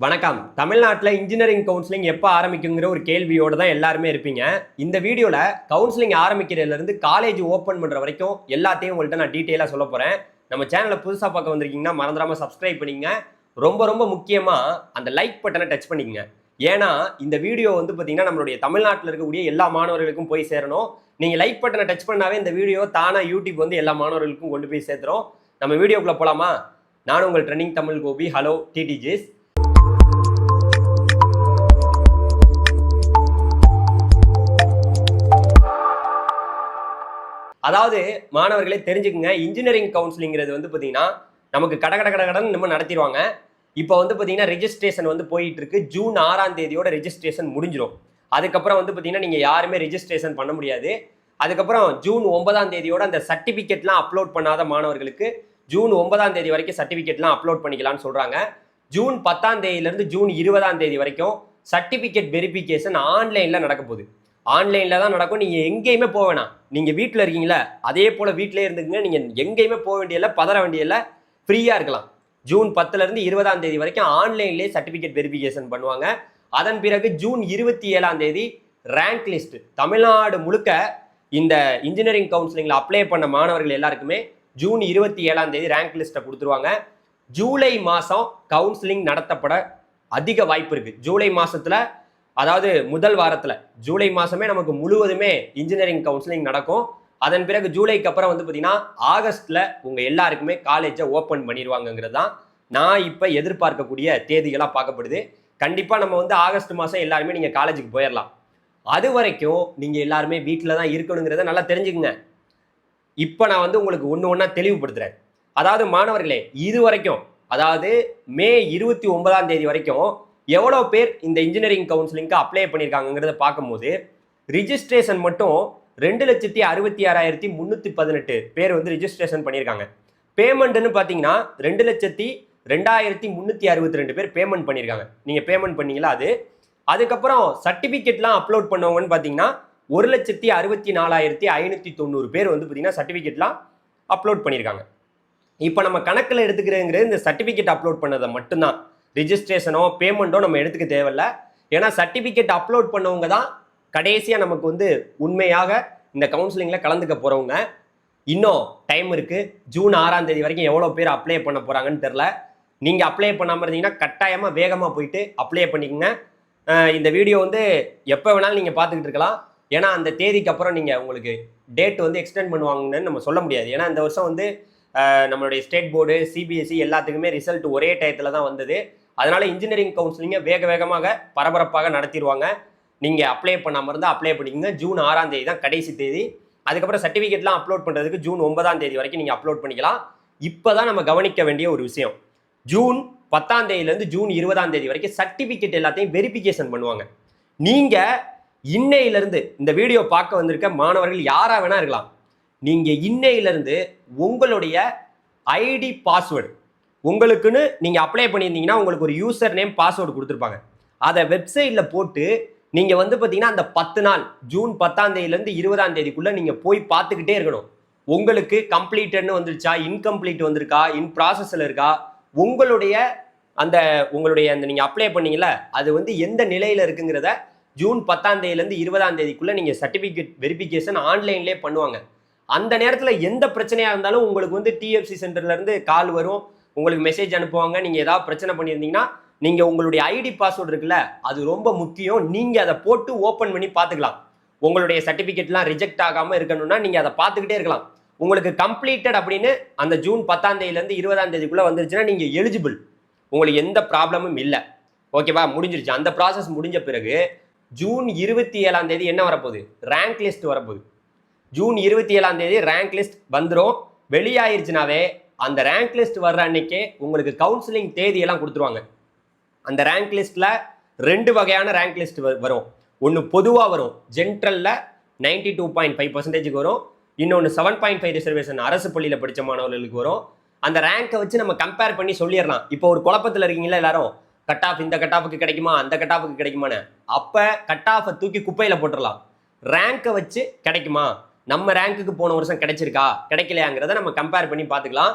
வணக்கம். தமிழ்நாட்டில் engineering counselling எப்போ ஆரம்பிக்குங்கிற ஒரு கேள்வியோடு தான் எல்லாருமே இருப்பீங்க. இந்த வீடியோவில் கவுன்சிலிங் ஆரம்பிக்கிறதுலேருந்து காலேஜ் ஓப்பன் பண்ணுற வரைக்கும் எல்லாத்தையும் உங்கள்கிட்ட நான் டீட்டெயிலாக சொல்ல போகிறேன் நம்ம சேனலை புதுசாக பார்க்க வந்திருக்கீங்கன்னா மறந்துடாமல் சப்ஸ்கிரைப் பண்ணிங்க ரொம்ப ரொம்ப முக்கியமாக அந்த லைக் பட்டனை டச் பண்ணிக்கங்க. ஏன்னா இந்த வீடியோ வந்து பார்த்தீங்கன்னா நம்மளுடைய தமிழ்நாட்டில் இருக்கக்கூடிய எல்லா மாணவர்களுக்கும் போய் சேரணும். நீங்கள் லைக் பட்டனை டச் பண்ணாவே இந்த வீடியோ தானாக யூடியூப் வந்து எல்லா மாணவர்களுக்கும் கொண்டு போய் சேர்த்துறோம் நம்ம வீடியோக்குள்ளே போகலாமா நானும் உங்கள் ட்ரெண்டிங் தமிழ் கோபி. ஹலோ டிடிஜிஸ் அதாவது மாணவர்களே தெரிஞ்சுக்குங்க. இன்ஜினியரிங் கவுன்சிலிங்கிறது வந்து பார்த்தீங்கன்னா நமக்கு கட கட கட கடன் நம்ம நடத்திடுவாங்க. இப்போ வந்து பார்த்தீங்கன்னா ரெஜிஸ்ட்ரேஷன் வந்து போயிட்டு இருக்கு ஜூன் ஆறாம் தேதியோட ரெஜிஸ்ட்ரேஷன் முடிஞ்சிடும் அதுக்கப்புறம் வந்து பார்த்தீங்கன்னா நீங்கள் யாருமே ரெஜிஸ்ட்ரேஷன் பண்ண முடியாது. அதுக்கப்புறம் ஜூன் ஒன்பதாம் தேதியோட அந்த சர்டிஃபிகேட்லாம் அப்லோட் பண்ணாத மாணவர்களுக்கு ஜூன் ஒன்பதாம் தேதி வரைக்கும் சர்டிஃபிகேட்லாம் அப்லோட் பண்ணிக்கலாம்னு சொல்கிறாங்க ஜூன் பத்தாம் தேதியிலேருந்து ஜூன் இருபதாம் தேதி வரைக்கும் சர்டிஃபிகேட் வெரிஃபிகேஷன் ஆன்லைனில் நடக்க போகுது. ஆன்லைனில் தான் நடக்கும். நீங்கள் எங்கேயுமே போக வேணாம். நீங்கள் வீட்டில் இருக்கீங்களா அதே போல் வீட்டிலே இருந்துக்குங்க. நீங்கள் எங்கேயுமே போக வேண்டியதில்லை பதற வேண்டியதில்லை ஃப்ரீயாக இருக்கலாம். ஜூன் பத்துலேருந்து இருபதாம் தேதி வரைக்கும் ஆன்லைன்லேயே சர்டிஃபிகேட் வெரிஃபிகேஷன் பண்ணுவாங்க. அதன் பிறகு ஜூன் இருபத்தி ஏழாம் தேதி ரேங்க் லிஸ்ட் தமிழ்நாடு முழுக்க இந்த இன்ஜினியரிங் கவுன்சிலிங்கில் அப்ளை பண்ண மாணவர்கள் எல்லாருக்குமே ஜூன் இருபத்தி ஏழாம் தேதி ரேங்க் லிஸ்ட்டை கொடுத்துருவாங்க. ஜூலை மாதம் கவுன்சிலிங் நடத்தப்பட அதிக வாய்ப்பு இருக்குது ஜூலை மாதத்தில் அதாவது முதல் வாரத்தில் ஜூலை மாதமே நமக்கு முழுவதுமே இன்ஜினியரிங் கவுன்சிலிங் நடக்கும். அதன் பிறகு ஜூலைக்கு அப்புறம் வந்து பார்த்தீங்கன்னா ஆகஸ்ட்டில் உங்கள் எல்லாருக்குமே காலேஜை ஓப்பன் பண்ணிடுவாங்கங்கிறது தான் நான் இப்போ எதிர்பார்க்கக்கூடிய தேதிகளாக பார்க்கப்படுது. கண்டிப்பாக நம்ம வந்து ஆகஸ்ட் மாதம் எல்லாருமே நீங்கள் காலேஜுக்கு போயிடலாம் அது வரைக்கும் நீங்கள் எல்லாருமே வீட்டில் தான் இருக்கணுங்கிறத நல்லா தெரிஞ்சுக்குங்க. இப்போ நான் வந்து உங்களுக்கு ஒன்று ஒன்றா தெளிவுபடுத்துகிறேன் அதாவது மாணவர்களே இது வரைக்கும் அதாவது மே இருபத்தி ஒன்பதாம் தேதி வரைக்கும் எவ்வளோ பேர் இந்த இன்ஜினியரிங் கவுன்சிலிங்க்கு அப்ளை பண்ணியிருக்காங்கிறத பார்க்கும்போது ரிஜிஸ்ட்ரேஷன் மட்டும் ரெண்டு லட்சத்தி அறுபத்தி ஆறாயிரத்தி முந்நூற்றி பதினெட்டு பேர் வந்து ரிஜிஸ்ட்ரேஷன் பண்ணியிருக்காங்க பேமெண்ட்டுன்னு பார்த்தீங்கன்னா ரெண்டு லட்சத்தி ரெண்டாயிரத்தி முந்நூற்றி அறுபத்தி ரெண்டு பேர் பேமெண்ட் பண்ணியிருக்காங்க நீங்கள் பேமெண்ட் பண்ணீங்களா அது? அதுக்கப்புறம் சர்டிஃபிகேட்லாம் அப்லோட் பண்ணவங்கன்னு பார்த்தீங்கன்னா ஒரு லட்சத்தி அறுபத்தி நாலாயிரத்தி ஐநூற்றி தொண்ணூறு பேர் வந்து பார்த்தீங்கன்னா சர்டிஃபிகேட்லாம் அப்லோட் பண்ணியிருக்காங்க இப்போ நம்ம கணக்கில் எடுத்துக்கிறேங்கிறது இந்த சர்டிஃபிகேட் அப்லோட் பண்ணதை மட்டும்தான். ரிஜிஸ்ட்ரேஷனோ பேமெண்ட்டோ நம்ம எடுத்துக்க தேவையில்ல. ஏன்னா சர்டிஃபிகேட் அப்லோட் பண்ணவங்க தான் கடைசியாக நமக்கு வந்து உண்மையாக இந்த கவுன்சிலிங்கில் கலந்துக்க போகிறவங்க இன்னும் டைம் இருக்குது ஜூன் ஆறாம் தேதி வரைக்கும் எவ்வளோ பேர் அப்ளை பண்ண போகிறாங்கன்னு தெரில நீங்கள் அப்ளை பண்ணாமல் இருந்தீங்கன்னா கட்டாயமாக வேகமாக போயிட்டு அப்ளை பண்ணிக்கோங்க. இந்த வீடியோ வந்து எப்போ வேணாலும் நீங்கள் பார்த்துக்கிட்டு இருக்கலாம். ஏன்னா அந்த தேதிக்கு அப்புறம் நீங்கள் உங்களுக்கு டேட் வந்து எக்ஸ்டெண்ட் பண்ணுவாங்கன்னு நம்ம சொல்ல முடியாது. ஏன்னா இந்த வருஷம் வந்து நம்மளுடைய ஸ்டேட் போர்டு சிபிஎஸ்சி எல்லாத்துக்குமே ரிசல்ட் ஒரே டயத்தில் தான் வந்தது. அதனால் இன்ஜினியரிங் கவுன்சிலிங்கை வேக வேகமாக பரபரப்பாக நடத்திடுவாங்க. நீங்கள் அப்ளை பண்ணாமல் இருந்தால் அப்ளை பண்ணிக்கங்க. ஜூன் ஆறாம் தேதி தான் கடைசி தேதி. அதுக்கப்புறம் சர்டிஃபிகேட்லாம் அப்லோட் பண்ணுறதுக்கு ஜூன் ஒன்பதாம் தேதி வரைக்கும் நீங்கள் அப்லோட் பண்ணிக்கலாம். இப்போ தான் நம்ம கவனிக்க வேண்டிய ஒரு விஷயம். ஜூன் பத்தாம் தேதியிலேருந்து ஜூன் இருபதாம் தேதி வரைக்கும் சர்டிஃபிகேட் எல்லாத்தையும் வெரிஃபிகேஷன் பண்ணுவாங்க. நீங்கள் இன்னையிலேருந்து இந்த வீடியோ பார்க்க வந்திருக்க மாணவர்கள் யாராக வேணா இருக்கலாம். நீங்கள் இன்னையிலேருந்து உங்களுடைய ஐடி பாஸ்வேர்டு உங்களுக்குன்னு நீங்கள் அப்ளை பண்ணியிருந்தீங்கன்னா உங்களுக்கு ஒரு யூசர் நேம் பாஸ்வேர்டு கொடுத்துருப்பாங்க. அதை வெப்சைட்டில் போட்டு நீங்கள் வந்து பார்த்தீங்கன்னா அந்த பத்து நாள் ஜூன் பத்தாம் தேதியிலேருந்து இருபதாம் தேதிக்குள்ளே நீங்கள் போய் பார்த்துக்கிட்டே இருக்கணும். உங்களுக்கு கம்ப்ளீட்டட்னு வந்துருச்சா இன்கம்ப்ளீட் வந்திருக்கா இன் ப்ராசஸில் இருக்கா உங்களுடைய அந்த உங்களுடைய அந்த நீங்கள் அப்ளை பண்ணீங்கல்ல அது வந்து எந்த நிலையில் இருக்குங்கிறத ஜூன் பத்தாம் தேதியிலேருந்து இருபதாம் தேதிக்குள்ளே நீங்கள் சர்டிஃபிகேட் வெரிஃபிகேஷன் ஆன்லைன்லேயே பண்ணுவாங்க. அந்த நேரத்தில் எந்த பிரச்சனையாக இருந்தாலும் உங்களுக்கு வந்து டிஎஃப்சி சென்டர்லேருந்து கால் வரும். உங்களுக்கு மெசேஜ் அனுப்புவாங்க. நீங்கள் ஏதாவது பிரச்சனை பண்ணியிருந்தீங்கன்னா நீங்கள் உங்களுடைய ஐடி பாஸ்வேர்டு இருக்குல்ல அது ரொம்ப முக்கியம். நீங்கள் அதை போட்டு ஓப்பன் பண்ணி பார்த்துக்கலாம். உங்களுடைய சர்டிஃபிகேட்லாம் ரிஜெக்ட் ஆகாமல் இருக்கணும்னா நீங்கள் அதை பார்த்துக்கிட்டே இருக்கலாம். உங்களுக்கு கம்ப்ளீட்டட் அப்படின்னு அந்த ஜூன் பத்தாம் தேதியிலேருந்து இருபதாம் தேதிக்குள்ளே வந்துருச்சுன்னா நீங்கள் எலிஜிபிள் உங்களுக்கு எந்த ப்ராப்ளமும் இல்லை. ஓகேவா முடிஞ்சிருச்சு. அந்த ப்ராசஸ் முடிஞ்ச பிறகு ஜூன் இருபத்தி ஏழாம் தேதி என்ன வரப்போகுது? ரேங்க் லிஸ்ட் வரப்போகுது. ஜூன் இருபத்தி ஏழாம் தேதி ரேங்க் லிஸ்ட் வந்துடும் வெளியாயிருச்சுனாவே அந்த ரேங்க் லிஸ்ட் வர்ற அன்னைக்கே உங்களுக்கு கவுன்சிலிங் தேதியெல்லாம் கொடுத்துருவாங்க. அந்த ரேங்க் லிஸ்ட்டில் ரெண்டு வகையான ரேங்க் லிஸ்ட் வரும். ஒன்று பொதுவாக வரும் ஜென்ட்ரலில் நைன்டி டூ பாயிண்ட் ஃபைவ் பர்சன்டேஜுக்கு வரும். இன்னொன்று செவன் பாயிண்ட் ஃபைவ் ரிசர்வேஷன் அரசு பள்ளியில் படித்த மாணவர்களுக்கு வரும். அந்த ரேங்கை வச்சு நம்ம கம்பேர் பண்ணி சொல்லிடலாம். இப்போ ஒரு குழப்பத்தில் இருக்கீங்களா எல்லாரும்? கட் ஆஃப் இந்த கட் ஆஃபுக்கு கிடைக்குமா? அந்த கட் ஆஃபுக்கு கிடைக்குமான்னு. அப்போ கட் ஆஃபை தூக்கி குப்பையில் போட்டுடலாம் ரேங்கை வச்சு கிடைக்குமா? நம்ம ரேங்க்குக்கு போன வருஷம் கிடைச்சிருக்கா? கிடைக்கலையாங்கிறத நம்ம கம்பேர் பண்ணி பார்த்துக்கலாம்.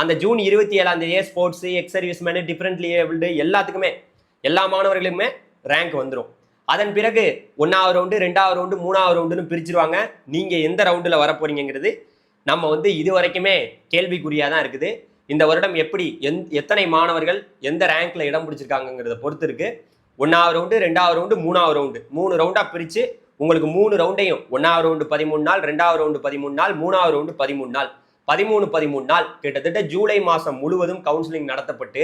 அந்த ஜூன் இருபத்தி ஏழாம் தேதியே sports ex servicemen differently abled எல்லாத்துக்குமே எல்லா மாணவர்களுமே ரேங்க் வந்துடும் அதன் பிறகு ஒன்றாவது ரவுண்டு ரெண்டாவது ரவுண்டு மூணாவது ரவுண்டுன்னு பிரிச்சிருவாங்க. நீங்கள் எந்த ரவுண்டில் வர நம்ம வந்து இது வரைக்குமே கேள்விக்குறியாக தான் இருக்குது. இந்த வருடம் எப்படி எந் எத்தனை மாணவர்கள் எந்த ரேங்க்ல இடம் பிடிச்சிருக்காங்கங்கிறத பொறுத்து இருக்கு. ஒன்றாவது ரவுண்டு ரெண்டாவது ரவுண்டு மூணாவது ரவுண்டு மூணு ரவுண்டாக பிரித்து உங்களுக்கு மூணு ரவுண்டையும் ஒன்றாவது ரவுண்டு பதிமூணு நாள் ரெண்டாவது ரவுண்டு பதிமூணு நாள் மூணாவது ரவுண்டு பதிமூணு நாள். பதிமூணு பதிமூணு நாள். கிட்டத்தட்ட ஜூலை மாதம் முழுவதும் கவுன்சிலிங் நடத்தப்பட்டு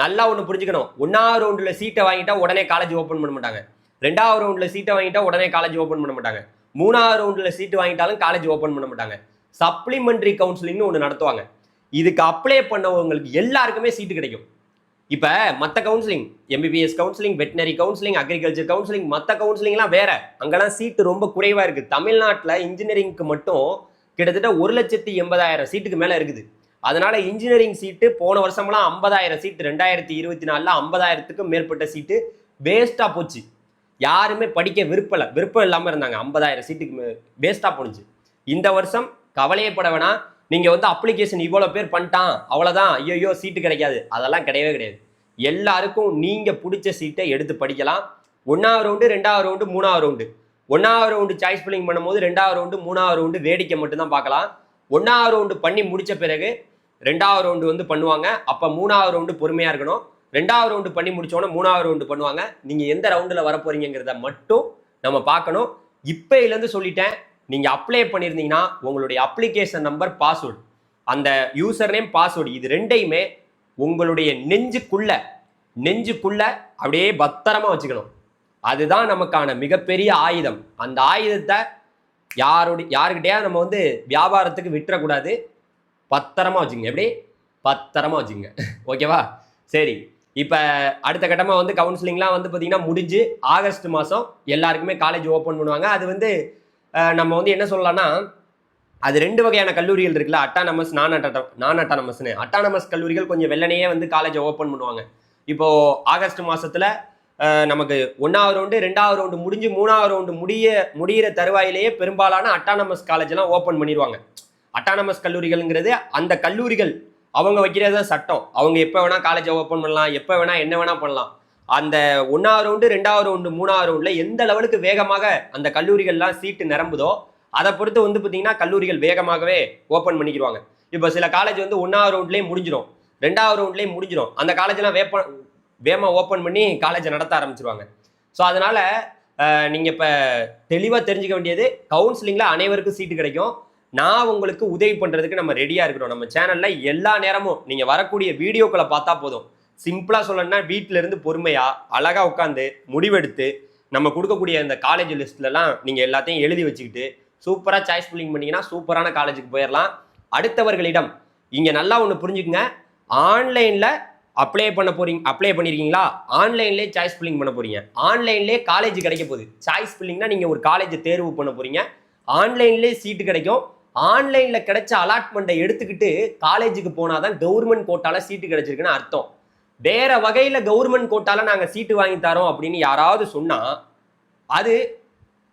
நல்லா ஒன்று புரிஞ்சுக்கணும். ஒன்றாவது ரவுண்டில் சீட்டை வாங்கிட்டா உடனே காலேஜ் ஓப்பன் பண்ண மாட்டாங்க. ரெண்டாவது ரவுண்டில் சீட்டை வாங்கிட்டா உடனே காலேஜ் ஓப்பன் பண்ண மாட்டாங்க. மூணாவது ரவுண்டில் சீட்டு வாங்கிட்டாலும் காலேஜ் ஓப்பன் பண்ண மாட்டாங்க. சப்ளிமெண்ட்ரி கவுன்சிலிங்னு ஒன்று நடத்துவாங்க. இதுக்கு அப்ளை பண்ணவங்களுக்கு எல்லாருக்குமே சீட்டு கிடைக்கும். இப்போ மற்ற counselling MBBS counselling veterinary counselling agriculture counselling மற்ற கவுன்சிலிங்லாம் வேற. அங்கெல்லாம் சீட்டு ரொம்ப குறைவாக இருக்குது தமிழ்நாட்டில் இன்ஜினியரிங்க்கு மட்டும் கிட்டத்தட்ட ஒரு லட்சத்தி எண்பதாயிரம் சீட்டுக்கு மேலே இருக்குது. அதனால இன்ஜினியரிங் சீட்டு போன வருஷம்லாம் ஐம்பதாயிரம் சீட்டு ரெண்டாயிரத்தி இருபத்தி நாலில் ஐம்பதாயிரத்துக்கும் மேற்பட்ட சீட்டு வேஸ்ட்டாக போச்சு. யாருமே படிக்க விருப்பல விருப்பம் இல்லாமல் இருந்தாங்க. ஐம்பதாயிரம் சீட்டுக்கு வேஸ்ட்டாக போணுச்சு. இந்த வருஷம் கவலையப்பட வேணாம். நீங்கள் வந்து அப்ளிகேஷன் இவ்வளோ பேர் பண்ணிட்டான் அவ்வளோதான் ஐயோயோ சீட்டு கிடைக்காது. அதெல்லாம் கிடையவே கிடையாது. எல்லாருக்கும் நீங்கள் பிடிச்ச சீட்டை எடுத்து படிக்கலாம். ஒன்றாவது ரவுண்டு ரெண்டாவது ரவுண்டு மூணாவது ரவுண்டு ஒன்றாவது ரவுண்டு சாய்ஸ் பில்லிங் பண்ணும்போது ரெண்டாவது ரவுண்டு மூணாவது ரவுண்டு வேடிக்கை மட்டும்தான் பார்க்கலாம். ஒன்றாவது ரவுண்டு பண்ணி முடிச்ச பிறகு ரெண்டாவது ரவுண்டு வந்து பண்ணுவாங்க. அப்போ மூணாவது ரவுண்டு பொறுமையாக இருக்கணும். ரெண்டாவது ரவுண்டு பண்ணி முடிச்சோன்னே மூணாவது ரவுண்டு பண்ணுவாங்க. நீங்கள் எந்த ரவுண்டில் வரப்போறீங்கிறத மட்டும் நம்ம பார்க்கணும். இப்போயிலேருந்து சொல்லிட்டேன். நீங்கள் அப்ளை பண்ணியிருந்தீங்கன்னா உங்களுடைய அப்ளிகேஷன் நம்பர் பாஸ்வேர்டு அந்த யூசர் நேம் பாஸ்வேர்டு இது ரெண்டையுமே உங்களுடைய நெஞ்சுக்குள்ள நெஞ்சுக்குள்ள அப்படியே பத்திரமா வச்சுக்கணும். அதுதான் நமக்கான மிகப்பெரிய ஆயுதம். அந்த ஆயுதத்தை யாருடைய யாருக்கிட்டையாவது நம்ம வந்து வியாபாரத்துக்கு விட்டுறக்கூடாது. பத்திரமா வச்சுங்க எப்படி? பத்திரமா வச்சுங்க ஓகேவா சரி. இப்போ அடுத்த கட்டமாக வந்து கவுன்சிலிங்லாம் வந்து பார்த்தீங்கன்னா முடிஞ்சு ஆகஸ்ட் மாதம் எல்லாருக்குமே காலேஜ் ஓப்பன் பண்ணுவாங்க. அது வந்து நம்ம வந்து என்ன சொல்லலாம்னா அது ரெண்டு வகையான கல்லூரிகள் இருக்குல்ல அட்டானமஸ் நான் அட்டா நான் அட்டானமஸ்னு அட்டானமஸ் கல்லூரிகள் கொஞ்சம் வெள்ளனையே வந்து காலேஜை ஓப்பன் பண்ணுவாங்க. இப்போ ஆகஸ்ட் மாசத்துல நமக்கு ஒன்றாவது ரவுண்டு ரெண்டாவது ரவுண்டு முடிஞ்சு மூணாவது ரவுண்டு முடிய முடியிற தருவாயிலேயே பெரும்பாலான அட்டானமஸ் காலேஜெல்லாம் ஓப்பன் பண்ணிடுவாங்க. அட்டானமஸ் கல்லூரிகள்ங்கிறது அந்த கல்லூரிகள் அவங்க வைக்கிறது சட்டம். அவங்க எப்போ வேணால் காலேஜை ஓப்பன் பண்ணலாம் எப்போ வேணால் என்ன வேணால் பண்ணலாம். அந்த ஒன்றாவது ரவுண்டு ரெண்டாவது ரவுண்டு மூணாவது ரவுண்டில் எந்த லெவலுக்கு வேகமாக அந்த கல்லூரிகள்லாம் சீட்டு நிரம்புதோ அதை பொறுத்து வந்து பார்த்தீங்கன்னா கல்லூரிகள் வேகமாகவே ஓப்பன் பண்ணிக்கிடுவாங்க இப்போ சில காலேஜ் வந்து ஒன்றாவது ரவுண்ட்லேயே முடிஞ்சிடும் ரெண்டாவது ரவுண்ட்லேயே முடிஞ்சிடும் அந்த காலேஜ்லாம் வேப்ப வேகமாக ஓப்பன் பண்ணி காலேஜை நடத்த ஆரம்பிச்சிருவாங்க. ஸோ அதனால் நீங்கள் இப்போ தெளிவாக தெரிஞ்சுக்க வேண்டியது கவுன்சிலிங்கில் அனைவருக்கும் சீட்டு கிடைக்கும். நான் உங்களுக்கு உதவி பண்ணுறதுக்கு நம்ம ரெடியாக இருக்கிறோம். நம்ம சேனலில் எல்லா நேரமும் நீங்கள் வரக்கூடிய வீடியோக்களை பார்த்தா போதும். சிம்பிளாக சொல்லணும்னா வீட்டிலேருந்து பொறுமையாக அழகாக உட்காந்து முடிவெடுத்து நம்ம கொடுக்கக்கூடிய அந்த காலேஜ் லிஸ்ட்லலாம் நீங்கள் எல்லாத்தையும் எழுதி வச்சுக்கிட்டு சூப்பராக சாய்ஸ் ஃபில்லிங் பண்ணிங்கன்னா சூப்பரான காலேஜுக்கு போயிடலாம் அடுத்தவர்களிடம் இங்கே நல்லா ஒன்று புரிஞ்சுக்குங்க. ஆன்லைனில் அப்ளை பண்ண போறீங்க அப்ளை பண்ணியிருக்கீங்களா ஆன்லைன்லேயே சாய்ஸ் ஃபில்லிங் பண்ண போறீங்க. ஆன்லைன்லேயே காலேஜ் கிடைக்க போகுது. சாய்ஸ் ஃபில்லிங்னா நீங்கள் ஒரு காலேஜை தேர்வு பண்ண போகிறீங்க ஆன்லைன்லேயே சீட்டு கிடைக்கும். ஆன்லைனில் கிடைச்ச அலாட்மெண்ட்டை எடுத்துக்கிட்டு காலேஜுக்கு போனால் தான் கவர்மெண்ட் கோட்டால சீட்டு கிடைச்சிருக்குன்னு அர்த்தம். வேற வகையில் கவர்மெண்ட் கோட்டால நாங்கள் சீட்டு வாங்கி தரோம் அப்படின்னு யாராவது சொன்னால் அது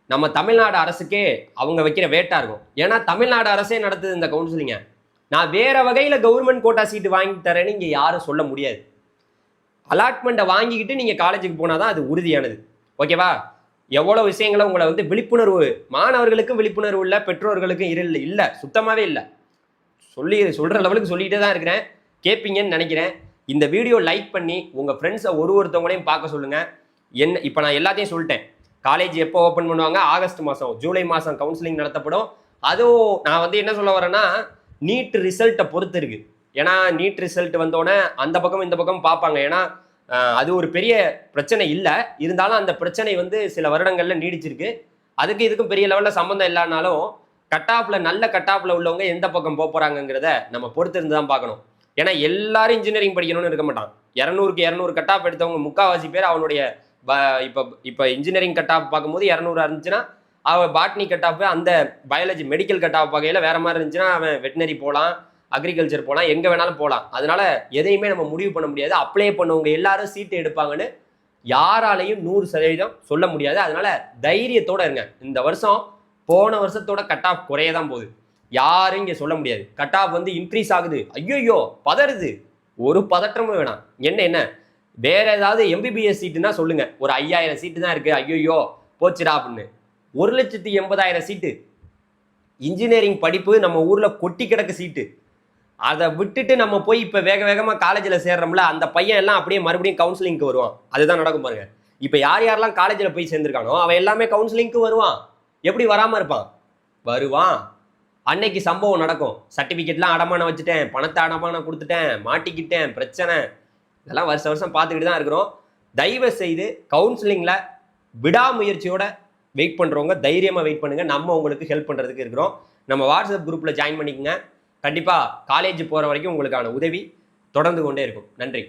நம்ம தமிழ்நாடு அரசுக்கே அவங்க வைக்கிற வேட்டா இருக்கும். ஏன்னா தமிழ்நாடு அரசே நடத்துது இந்த கவுன்சிலிங்க நான் வேற வகையில கவர்மெண்ட் கோட்டா சீட்டு வாங்கி தரேன்னு இங்க யாரும் சொல்ல முடியாது. அலாட்மெண்ட்டை வாங்கிக்கிட்டு நீங்க காலேஜுக்கு போனாதான் அது உறுதியானது. ஓகேவா எவ்வளவு விஷயங்களை உங்களை வந்து விழிப்புணர்வு மாணவர்களுக்கும் விழிப்புணர்வு இல்லை பெற்றோர்களுக்கும் இரு இல்லை சுத்தமாவே இல்லை. சொல்லி சொல்ற லெவலுக்கு சொல்லிட்டே தான் இருக்கிறேன். கேட்பீங்கன்னு நினைக்கிறேன். இந்த வீடியோ லைக் பண்ணி உங்கள் ஃப்ரெண்ட்ஸை ஒரு ஒருத்தவங்களையும் பார்க்க சொல்லுங்கள் என்ன இப்போ நான் எல்லாத்தையும் சொல்லிட்டேன். காலேஜ் எப்போ ஓப்பன் பண்ணுவாங்க? ஆகஸ்ட் மாதம் ஜூலை மாதம் கவுன்சிலிங் நடத்தப்படும். அதுவும் நான் வந்து என்ன சொல்ல வரேன்னா நீட் ரிசல்ட்டை பொறுத்து இருக்குது ஏன்னா நீட் ரிசல்ட் வந்தோடனே அந்த பக்கம் இந்த பக்கம் பார்ப்பாங்க. ஏன்னா அது ஒரு பெரிய பிரச்சனை இல்லை. இருந்தாலும் அந்த பிரச்சனை வந்து சில வருடங்களில் நீடிச்சிருக்கு. அதுக்கு இதுக்கும் பெரிய லெவலில் சம்மந்தம் இல்லைனாலும் கட் ஆஃபில் நல்ல கட் ஆஃபில் உள்ளவங்க எந்த பக்கம் போக போகிறாங்கங்கிறத நம்ம பொறுத்திருந்து தான் பார்க்கணும். ஏன்னா எல்லாரும் இன்ஜினியரிங் படிக்கணும்னு இருக்க மாட்டான் இரநூறுக்கு இரநூறு கட் ஆஃப் எடுத்தவங்க முக்காவாசி பேர் அவனுடைய இப்போ இப்போ இன்ஜினியரிங் கட் ஆஃப் பார்க்கும்போது இரநூறு இருந்துச்சுன்னா அவன் பாட்னி கட் ஆஃப் அந்த பயாலஜி மெடிக்கல் கட் ஆஃப் வகையில் வேற மாதிரி இருந்துச்சுன்னா அவன் வெட்டினரி போகலாம் அக்ரிகல்ச்சர் போகலாம் எங்கே வேணாலும் போகலாம் அதனால எதையுமே நம்ம முடிவு பண்ண முடியாது. அப்ளை பண்ணவங்க எல்லாரும் சீட்டு எடுப்பாங்கன்னு யாராலையும் நூறு சதவீதம் சொல்ல முடியாது. அதனால தைரியத்தோட இருங்க. இந்த வருஷம் போன வருஷத்தோட கட் ஆஃப் குறைய தான் போகுது. யாரும் இங்கே சொல்ல முடியாது. கட் ஆஃப் வந்து இன்க்ரீஸ் ஆகுது. ஐயோயோ பதறுது. ஒரு பதற்றமும் வேணாம். என்ன என்ன? வேற ஏதாவது எம்பிபிஎஸ் சீட்டுனா சொல்லுங்க. ஒரு ஐயாயிரம் சீட்டு தான் இருக்கு. ஐயோயோ போச்சுடா அப்படின்னு. ஒரு லட்சத்தி எண்பதாயிரம் சீட்டு. இன்ஜினியரிங் படிப்பு நம்ம ஊரில் கொட்டி கிடக்கு சீட்டு. அதை விட்டுட்டு நம்ம போய் இப்போ வேக வேகமாக காலேஜில் சேர்றோம்ல அந்த பையன் எல்லாம் அப்படியே மறுபடியும் கவுன்சிலிங்க்கு வருவான். அதுதான் நடக்கும் பாருங்க. இப்போ யார் யாரெல்லாம் காலேஜில் போய் சேர்ந்துருக்கானோ அவன் எல்லாமே கவுன்சிலிங்க்கு வருவான். எப்படி வராமல் இருப்பான்? வருவான். அன்னைக்கு சம்பவம் நடக்கும். சர்டிஃபிகேட்லாம் அடமானம் வச்சுட்டேன். பணத்தை அடமானம் கொடுத்துட்டேன். மாட்டிக்கிட்டேன். பிரச்சனை. இதெல்லாம் வருஷம் வருஷம் பார்த்துக்கிட்டு தான் இருக்கிறோம். தயவு செய்து கவுன்சிலிங்கில் விடாமுயற்சியோட வெயிட் பண்ணுறவங்க தைரியமாக வெயிட் பண்ணுங்கள் நம்ம உங்களுக்கு ஹெல்ப் பண்ணுறதுக்கு இருக்கிறோம். நம்ம வாட்ஸ்அப் குரூப்பில் ஜாயின் பண்ணிக்கங்க. கண்டிப்பாக காலேஜ் போகிற வரைக்கும் உங்களுக்கான உதவி தொடர்ந்து கொண்டே இருக்கும். நன்றி.